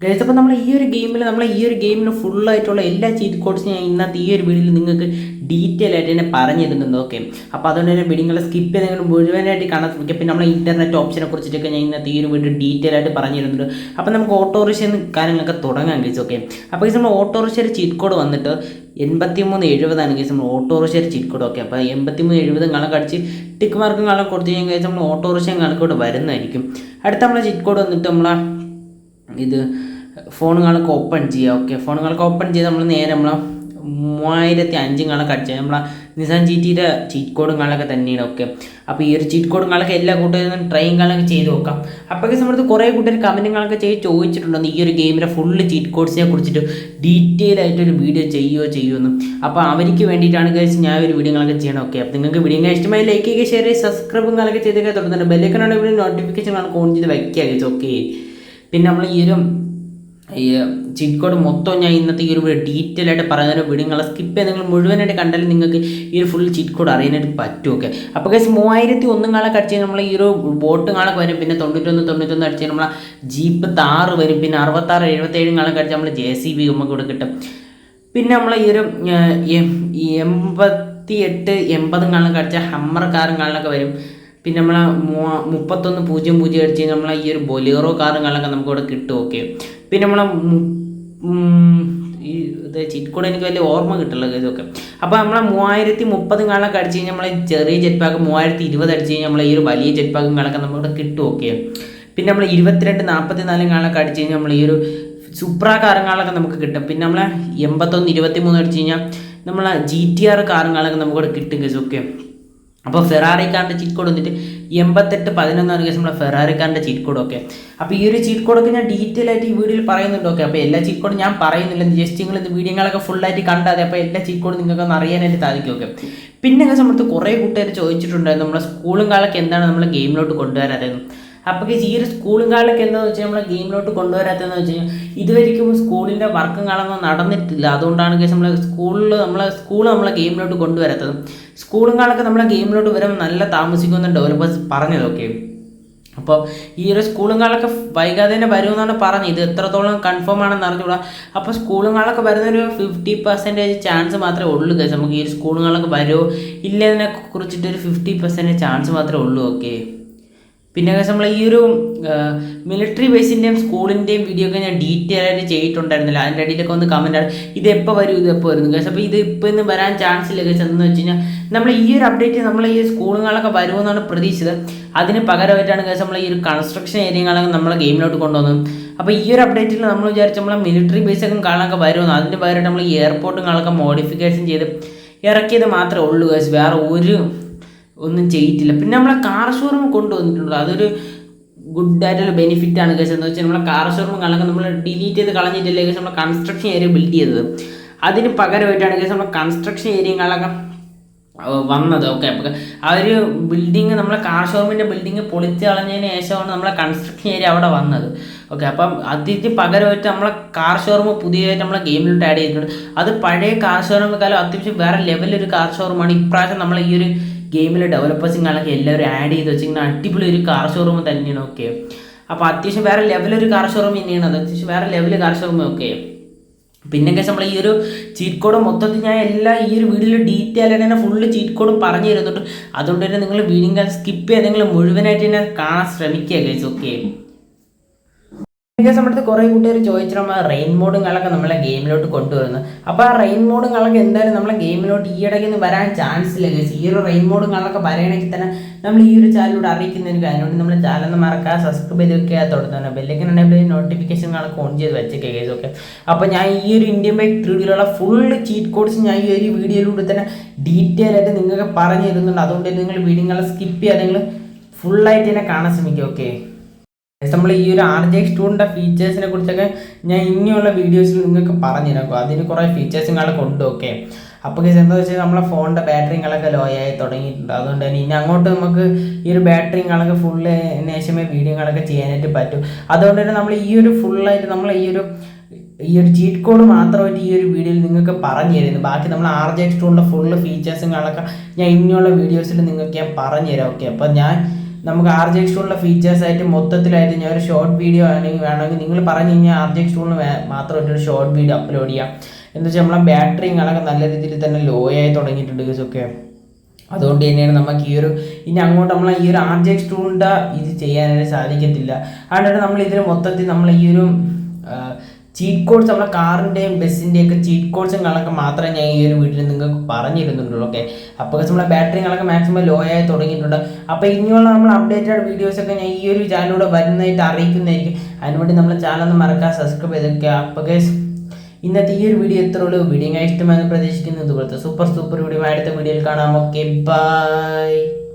Guys അപ്പോൾ നമ്മൾ ഈ ഒരു ഗെയിമിൽ നമ്മൾ ഈ ഒരു ഗെയിമിന് ഫുള്ളായിട്ടുള്ള എല്ലാ ചീറ്റ് കോഡ്സും ഞാൻ ഇന്നത്തെ ഈ ഒരു വീഡിയോയിൽ നിങ്ങൾക്ക് ഡീറ്റെയിൽ ആയിട്ട് തന്നെ പറഞ്ഞു തരുന്നുണ്ട് ഓക്കെ അപ്പോൾ അതുകൊണ്ട് തന്നെ വീഡിയോകളെ സ്കിപ്പ് ചെയ്തെങ്കിലും മുഴുവനായിട്ട് കാണാൻ ശ്രമിക്കുക പിന്നെ നമ്മളെ ഇന്റർനെറ്റ് ഓപ്ഷനെ കുറിച്ചിട്ടൊക്കെ ഞാൻ ഇന്നത്തെ ഈ ഒരു വീഡിയോ ഡീറ്റെയിൽ ആയിട്ട് പറഞ്ഞു തരുന്നുണ്ട് അപ്പോൾ നമുക്ക് ഓട്ടോറിക്ഷ കാര്യങ്ങളൊക്കെ തുടങ്ങാൻ കഴിച്ചു ഓക്കെ അപ്പോൾ നമ്മൾ ഓട്ടോറിക്ഷയുടെ ചീറ്റ് കോഡ് വന്നിട്ട് എൺപത്തി മൂന്ന് എഴുപതാണ് ഗൈസ് നമ്മൾ ഓട്ടോറിക്ഷയുടെ ചീറ്റ് കോഡ് ഓക്കെ അപ്പോൾ എൺപത്തി മൂന്ന് എഴുപത് കണക്ക് അടിച്ച് ടിക്ക് മാർക്കും കണക്ക് കൊടുത്തു കഴിഞ്ഞാൽ നമ്മൾ ഓട്ടോറിക്ഷയും കണക്കോട് വരുന്നതായിരിക്കും. അടുത്ത നമ്മളെ ചീറ്റ് കോഡ് വന്നിട്ട് നമ്മളെ ഇത് ഫോണുകളൊക്കെ ഓപ്പൺ ചെയ്യുക ഓക്കെ ഫോണുകളൊക്കെ ഓപ്പൺ ചെയ്ത് നമ്മൾ നേരെ നമ്മൾ മൂവായിരത്തി കട്ട് അടിച്ചത് നമ്മളെ നിസാൻ ജി ടിയുടെ ചീറ്റ് കോഡുകളൊക്കെ തന്നെയാണ്. ഓക്കെ അപ്പോൾ ഈ ഒരു ചീറ്റ് കോഡുകളൊക്കെ എല്ലാ കൂട്ടുകാരും ട്രെയിൻ കളൊക്കെ ചെയ്ത് നോക്കാം. അപ്പോഴൊക്കെ സമയത്ത് കുറേ കൂട്ടർ കമന്റുകളൊക്കെ ചെയ്ത് ചോദിച്ചിട്ടുണ്ടെന്ന് ഈ ഒരു ഗെയിമിലെ ഫുള്ള് ചീറ്റ് കോഡ്സിനെ കുറിച്ചിട്ട് ഡീറ്റെയിൽ ആയിട്ടൊരു വീഡിയോ ചെയ്യുകയോ ചെയ്യുമെന്ന് അപ്പോൾ അവർക്ക് വേണ്ടിയിട്ടാണ് കഴിച്ച് ഞാൻ ഒരു വീഡിയോകളൊക്കെ ചെയ്യണം ഓക്കെ അപ്പോൾ നിങ്ങൾക്ക് വീഡിയോ ഇഷ്ടമായി ലൈക്ക് ചെയ്യുക ഷെയർ ചെയ്യുക സബ്സ്ക്രൈബും കളൊക്കെ ചെയ്തൊക്കെ തുടർന്നുണ്ട് ബെല്ലൈക്കനാണ് ഇവിടെ നോട്ടിഫിക്കേഷൻ ഓൺ ചെയ്ത് വയ്ക്കുക ഓക്കെ പിന്നെ നമ്മൾ ഈ ഒരു ഈ ചീറ്റ് കോഡ് മൊത്തം ഞാൻ ഇന്നത്തെ ഈ ഒരു ഡീറ്റെയിൽ ആയിട്ട് പറയുന്ന വീഡിയോകളെ സ്കിപ്പ് നിങ്ങൾ മുഴുവനായിട്ട് കണ്ടാലും നിങ്ങൾക്ക് ഈ ഒരു ഫുൾ ചീറ്റ് കോഡ് അറിയാനായിട്ട് പറ്റും ഓക്കെ അപ്പോൾ കേസ് മൂവായിരത്തി ഒന്നും കാളെ കടിച്ച് നമ്മൾ ഈ ഒരു ബോട്ട് കാലൊക്കെ വരും പിന്നെ തൊണ്ണൂറ്റൊന്ന് തൊണ്ണൂറ്റൊന്ന് അടിച്ച് നമ്മൾ ജീപ്പ് താറ് വരും പിന്നെ അറുപത്താറ് എഴുപത്തേഴും കാളെ കടിച്ച് നമ്മൾ ജെ സി ബി നമുക്ക് ഇവിടെ കിട്ടും. പിന്നെ നമ്മൾ ഈ ഒരു എൺപത്തി എട്ട് എൺപതും കാലം കടിച്ച ഹമ്മർ കാറും കാലിലൊക്കെ വരും. പിന്നെ നമ്മളെ മുപ്പത്തൊന്ന് പൂജ്യം പൂജ്യം അടിച്ച് നമ്മളെ ഈ ഒരു ബൊലേറോ കാറും കാലൊക്കെ നമുക്ക് ഇവിടെ കിട്ടും ഓക്കെ പിന്നെ നമ്മളെ ഈ ചീറ്റ് കോഡ് എനിക്ക് വലിയ ഓർമ്മ കിട്ടുള്ള ഇതൊക്കെ അപ്പോൾ നമ്മളെ മൂവായിരത്തി മുപ്പതും കാലൊക്കെ അടിച്ച് കഴിഞ്ഞാൽ നമ്മളെ ചെറിയ ജെറ്റ് പാക്ക് മൂവായിരത്തി ഇരുപത് അടിച്ച് കഴിഞ്ഞാൽ നമ്മളെ ഈ ഒരു വലിയ ജെറ്റ് പാക്കും കാലൊക്കെ നമ്മുടെ കിട്ടും ഓക്കെ പിന്നെ നമ്മൾ ഇരുപത്തിരണ്ട് നാൽപ്പത്തി നാലും കാലൊക്കെ അടിച്ച് കഴിഞ്ഞാൽ നമ്മൾ ഈ ഒരു സുപ്ര കാറുകളൊക്കെ നമുക്ക് കിട്ടും. പിന്നെ നമ്മളെ എൺപത്തൊന്ന് ഇരുപത്തി മൂന്ന് അടിച്ച് കഴിഞ്ഞാൽ നമ്മളെ ജി ടി ആർ കാറുകളൊക്കെ നമുക്കിവിടെ കിട്ടും കേസ് ഓക്കെ അപ്പോൾ ഫെറാറിക്കാരന്റെ ചീറ്റ് കോഡ് വന്നിട്ട് എൺപത്തെട്ട് പതിനൊന്നാണ് കേസ് നമ്മുടെ ഫെറാറിക്കാരന്റെ ചീറ്റ് കോഡ് ഒക്കെ. അപ്പോൾ ഈ ഒരു ചീറ്റ് കോഡൊക്കെ ഞാൻ ഡീറ്റെയിൽ ആയിട്ട് ഈ വീഡിയോയിൽ പറയുന്നുണ്ട് ഓക്കെ അപ്പോൾ എല്ലാ ചീറ്റ് കോഡും ഞാൻ പറയുന്നില്ല. ജസ്റ്റ് നിങ്ങൾ ഇത് വീഡിയോകളൊക്കെ ഫുള്ളായിട്ട് കണ്ടാതെ. അപ്പോൾ എല്ലാ ചീറ്റ് കോഡും നിങ്ങൾക്ക് ഒന്ന് അറിയാനായിട്ട് സാധിക്കും ഓക്കെ പിന്നെ സമയത്ത് കുറേ കൂട്ടുകാർ ചോദിച്ചിട്ടുണ്ടായിരുന്നു നമ്മുടെ സ്കൂളും കാലൊക്കെ എന്താണ് നമ്മൾ ഗെയിമിലോട്ട് കൊണ്ടുവരാതെന്ന്. അപ്പോൾ ഈ ഒരു സ്കൂളും കാലൊക്കെ എന്താണെന്ന് വെച്ചാൽ നമ്മളെ ഗെയിമിലോട്ട് കൊണ്ടുവരാത്തതെന്ന് വെച്ച് കഴിഞ്ഞാൽ ഇതുവരെയ്ക്കും സ്കൂളിന്റെ വർക്കും കാലൊന്നും നടന്നിട്ടില്ല. അതുകൊണ്ടാണ് കേസ് നമ്മളെ സ്കൂളിൽ നമ്മളെ സ്കൂൾ നമ്മളെ ഗെയിമിലോട്ട് കൊണ്ടുവരാത്തത്. സ്കൂളും കാലൊക്കെ നമ്മളെ ഗെയിമിലോട്ട് വരുമ്പോൾ നല്ല താമസിക്കുമെന്ന് ഡെവലപ്പേഴ്സ് പറഞ്ഞതൊക്കെ അപ്പോൾ ഈ ഒരു സ്കൂളും കാലൊക്കെ വൈകാതെ തന്നെ വരുമെന്നാണ് പറഞ്ഞത്. ഇത് എത്രത്തോളം കൺഫേം ആണെന്ന് അറിഞ്ഞുകൂടാ. അപ്പോൾ സ്കൂളും കാലൊക്കെ വരുന്നൊരു ഫിഫ്റ്റി പെർസെന്റേജ് ചാൻസ് മാത്രമേ ഉള്ളൂ കേസ് നമുക്ക് ഈ സ്കൂളും കാലൊക്കെ വരുമോ ഇല്ലതിനെ കുറിച്ചിട്ടൊരു ഫിഫ്റ്റി പെർസെന്റേജ് ചാൻസ് മാത്രമേ ഉള്ളൂ ഓക്കെ പിന്നെ നമ്മൾ ഈ ഒരു മിലിറ്ററി ബേസിന്റെയും സ്കൂളിന്റെയും വീഡിയോ ഒക്കെ ഞാൻ ഡീറ്റെയിൽ ആയിട്ട് ചെയ്തിട്ടുണ്ടായിരുന്നില്ല. അതിന്റെ അടിയിലൊക്കെ ഒന്ന് കമന്റ് ആണ് ഇത് എപ്പോൾ വരും? ഇത് എപ്പോൾ വരുന്നു? കേസ് അപ്പോൾ ഇത് ഇപ്പോൾ ഇന്ന് വരാൻ ചാൻസ് ഇല്ല കേസ് എന്ന് വെച്ച് കഴിഞ്ഞാൽ നമ്മൾ ഈ ഒരു അപ്ഡേറ്റ് നമ്മൾ ഈ സ്കൂളുകളൊക്കെ വരുമെന്നാണ് പ്രതീക്ഷിച്ചത്. അതിന് പകരമായിട്ടാണ് കേസ് നമ്മൾ ഈ ഒരു കൺസ്ട്രക്ഷൻ ഏരിയകളൊക്കെ നമ്മൾ ഗെയിമിലോട്ട് കൊണ്ടുവന്നത്. അപ്പോൾ ഈ ഒരു അപ്ഡേറ്റിൽ നമ്മൾ വിചാരിച്ച നമ്മളെ മിലിറ്ററി ബേസൊക്കെ കാണാനൊക്കെ വരുമെന്ന്. അതിന്റെ പകരമായിട്ട് നമ്മൾ ഈ എയർപോർട്ടും കാണൊക്കെ മോഡിഫിക്കേഷൻ ചെയ്ത് ഇറക്കിയത് മാത്രമേ ഉള്ളൂ കേസ് വേറെ ഒരു ഒന്നും ചെയ്തിട്ടില്ല പിന്നെ നമ്മളെ കാർ ഷോറൂം കൊണ്ടുവന്നിട്ടുണ്ട്. അതൊരു ഗുഡ് ആയിട്ടുള്ള ബെനിഫിറ്റ് ആണ് കേസ് എന്ന് വെച്ചാൽ നമ്മളെ കാർ ഷോറൂം കണക്ക് നമ്മൾ ഡിലീറ്റ് ചെയ്ത് കളഞ്ഞിട്ടില്ലേ കേസ് നമ്മൾ കൺസ്ട്രക്ഷൻ ഏരിയ ബിൽഡ് ചെയ്തത്. അതിന് പകരമായിട്ടാണ് കേസ് നമ്മളെ കൺസ്ട്രക്ഷൻ ഏരിയകളൊക്കെ വന്നത്. ഓക്കെ അപ്പോൾ ആ ഒരു ബിൽഡിങ് നമ്മളെ കാർ ഷോറൂമിന്റെ ബിൽഡിങ് പൊളിച്ച് കളഞ്ഞതിന് ശേഷമാണ് നമ്മളെ കൺസ്ട്രക്ഷൻ ഏരിയ അവിടെ വന്നത്. ഓക്കെ അപ്പം അതിന് പകരമായിട്ട് നമ്മളെ കാർ ഷോറൂം പുതിയതായിട്ട് നമ്മളെ ഗെയിമിലോട്ട് ആഡ് ചെയ്തിട്ടുണ്ട്. അത് പഴയ കാർ ഷോറൂമേക്കാളും അത്യാവശ്യം വേറെ ഒരു കാർ ഷോറൂമാണ് ഇപ്രാവശ്യം നമ്മൾ ഈ ഒരു ഗെയിമിലെ ഡെവലപ്പേഴ്സിങ്ങളൊക്കെ എല്ലാവരും ആഡ് ചെയ്ത് വെച്ചിങ്ങനെ അടിപൊളി ഒരു കാർ ഷോറൂം തന്നെയാണ് ഓക്കെ അപ്പോൾ അത്യാവശ്യം വേറെ ലെവലൊരു കാർ ഷോറൂം തന്നെയാണ്. അത് അത്യാവശ്യം വേറെ ലെവൽ കാർ ഷോറൂം ഓക്കെ പിന്നെ കേസ് നമ്മൾ ഈ ഒരു ചീറ്റ് കോഡ് മൊത്തത്തിൽ ഞാൻ എല്ലാ ഈ ഒരു വീഡിയോയിൽ ഡീറ്റെയിൽ ആയിട്ട് തന്നെ ഫുള്ള് ചീറ്റ് കോഡ് പറഞ്ഞു തരുന്നുണ്ട്. അതുകൊണ്ട് തന്നെ നിങ്ങൾ വീഡിയോ സ്കിപ്പ് ചെയ്ത് നിങ്ങൾ മുഴുവനായിട്ട് തന്നെ കാണാൻ ശ്രമിക്കുക കേസ് ഓക്കെ കേസ് സമയത്ത് കുറേ കൂട്ടുകാർ ചോദിച്ചിട്ട് റെയിൻ മോഡുകളൊക്കെ നമ്മളെ ഗെയിമിലോട്ട് കൊണ്ടുവരുന്നു. അപ്പോൾ ആ റെയിൻ മോഡുകളൊക്കെ എന്തായാലും നമ്മളെ ഗെയിമിലോട്ട് ഈ ഇടയ്ക്ക് നിന്ന് വരാൻ ചാൻസ് ഇല്ല. കേസ് ഈ ഒരു റെയിൻ മോഡുകളൊക്കെ വരണമെങ്കിൽ തന്നെ നമ്മൾ ഈ ഒരു ചാനലിലൂടെ അറിയിക്കുന്നതിന് കാര്യമുണ്ട് നമ്മൾ ചാനൽ മറക്കാതെ സബ്സ്ക്രൈബ് ചെയ്ത് വെക്കുക തുടർന്ന് ബെല്ലേക്ക് എനേബിൾ നോട്ടിഫിക്കേഷനുകളൊക്കെ ഓൺ ചെയ്ത് വെച്ചേക്കുക കേസ് ഓക്കെ അപ്പോൾ ഞാൻ ഈ ഒരു Indian bike three full cheat codes ഞാൻ ഈ ഒരു വീഡിയോയിലൂടെ തന്നെ ഡീറ്റെയിൽ ആയിട്ട് നിങ്ങൾക്ക് പറഞ്ഞു തരുന്നുണ്ട്. അതുകൊണ്ട് നിങ്ങൾ വീഡിയോകളെ സ്കിപ്പ് ചെയ്യാതെ നിങ്ങൾ ഫുള്ളായിട്ട് തന്നെ കാണാൻ ശ്രമിക്കുക ഓക്കെ നമ്മൾ ഈ ഒരു ആർ ജെ സ്റ്റുഡിന്റെ ഫീച്ചേഴ്സിനെ കുറിച്ചൊക്കെ ഞാൻ ഇനിയുള്ള വീഡിയോസിൽ നിങ്ങൾക്ക് പറഞ്ഞു തരാം അതിന് കുറേ ഫീച്ചേഴ്സുകളൊക്കെ ഉണ്ട് ഓക്കെ അപ്പോൾ കേസ് എന്താ വെച്ചാൽ നമ്മളെ ഫോണിന്റെ ബാറ്ററിങ്ങളൊക്കെ ലോ ആയി തുടങ്ങിയിട്ടുണ്ട്. അതുകൊണ്ട് തന്നെ ഇനി അങ്ങോട്ട് നമുക്ക് ഈ ഒരു ബാറ്ററിങ്ങളൊക്കെ ഫുള്ള് ശേഷമേ വീഡിയോകളൊക്കെ ചെയ്യാനായിട്ട് പറ്റും. അതുകൊണ്ട് തന്നെ നമ്മൾ ഈ ഒരു ഫുള്ളായിട്ട് നമ്മൾ ഈ ഒരു ഈ ഒരു ചീറ്റ് കോഡ് മാത്രമായിട്ട് ഈ ഒരു വീഡിയോയിൽ നിങ്ങൾക്ക് പറഞ്ഞു തരുന്നു ബാക്കി നമ്മൾ ആർ ജെ എക്സ്ട്രോണിന്റെ ഫുള്ള് ഫീച്ചേഴ്സും കാണൊക്കെ ഞാൻ ഇനിയുള്ള വീഡിയോസിൽ നിങ്ങൾക്ക് ഞാൻ പറഞ്ഞു തരാം ഓക്കെ അപ്പോൾ ഞാൻ നമുക്ക് ആർ ജെ എക്സ് ഫീച്ചേഴ്സ് ആയിട്ട് മൊത്തത്തിലായിട്ട് ഞാൻ ഒരു ഷോർട്ട് വീഡിയോ ആണെങ്കിൽ വേണമെങ്കിൽ നിങ്ങൾ പറഞ്ഞു കഴിഞ്ഞാൽ ആർ ജെ എക്സ് മാത്രമായിട്ട് ഒരു ഷോർട്ട് വീഡിയോ അപ്ലോഡ് ചെയ്യാം. എന്ന് വെച്ചാൽ നമ്മളെ ബാറ്ററി കാണാൻ നല്ല രീതിയിൽ തന്നെ ലോ ആയി തുടങ്ങിയിട്ടുണ്ട് ഇതൊക്കെ അതുകൊണ്ട് തന്നെയാണ് നമുക്ക് ഈ ഒരു ഇനി അങ്ങോട്ട് നമ്മൾ ഈ ഒരു ആർ ജെ എക്സ് ഇത് ചെയ്യാനായിട്ട് സാധിക്കത്തില്ല. അതുകൊണ്ടാണ് നമ്മൾ ഇതിന് മൊത്തത്തിൽ നമ്മൾ ഈ ഒരു ചീറ്റ് കോഡ്സ് നമ്മുടെ കാറിന്റെയും ബസ്സിന്റെയും ഒക്കെ ചീറ്റ് കോഡ്സും കളൊക്കെ മാത്രമേ ഞാൻ ഈ ഒരു വീട്ടിൽ നിങ്ങൾക്ക് പറഞ്ഞിരുന്നുള്ളൂ ഓക്കെ അപ്പോൾ നമ്മളെ ബാറ്ററി കളൊക്കെ മാക്സിമം ലോ ആയി തുടങ്ങിയിട്ടുണ്ട്. അപ്പോൾ ഇനിയുള്ള നമ്മൾ അപ്ഡേറ്റഡ് വീഡിയോസൊക്കെ ഞാൻ ഈ ഒരു ചാനലിലൂടെ വരുന്നതായിട്ട് അറിയിക്കുന്നതായിരിക്കും. അതിനുവേണ്ടി നമ്മളെ ചാനൽ ഒന്ന് മറക്കാൻ സബ്സ്ക്രൈബ് ചെയ്തൊക്കെ അപ്പോൾ ഇന്നത്തെ ഈ ഒരു വീഡിയോ എത്ര ഉള്ളൂ. വീഡിയോ ഇഷ്ടമെന്ന് പ്രതീക്ഷിക്കുന്നു. ഇതുപോലത്തെ സൂപ്പർ സൂപ്പർ വീഡിയോ അടുത്ത വീഡിയോയിൽ കാണാം. Okay bye